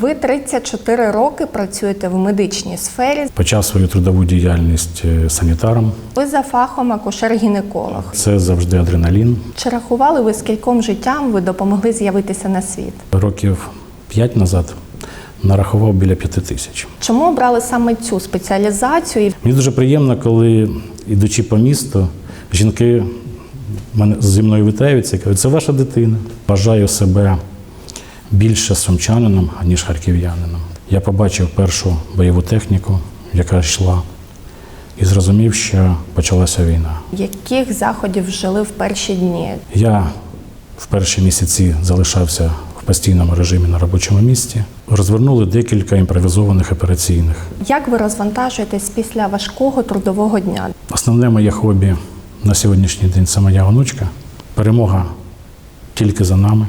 Ви 34 роки працюєте в медичній сфері. Почав свою трудову діяльність е, санітаром. Ви за фахом акушер-гінеколог. Це завжди адреналін. Чи рахували ви скільком життям ви допомогли з'явитися на світ? Років п'ять назад нарахував біля п'яти тисяч. Чому обрали саме цю спеціалізацію? Мені дуже приємно, коли, ідучи по місту, жінки мене зі мною вітаються і кажуть, це ваша дитина. Бажаю себе більше сумчанином, ніж харків'янином. Я побачив першу бойову техніку, яка йшла, і зрозумів, що почалася війна. Яких заходів вжили в перші дні? Я в перші місяці залишався в постійному режимі на робочому місці. Розвернули декілька імпровізованих операційних. Як ви розвантажуєтесь після важкого трудового дня? Основне моє хобі на сьогоднішній день це моя онучка. Перемога тільки за нами.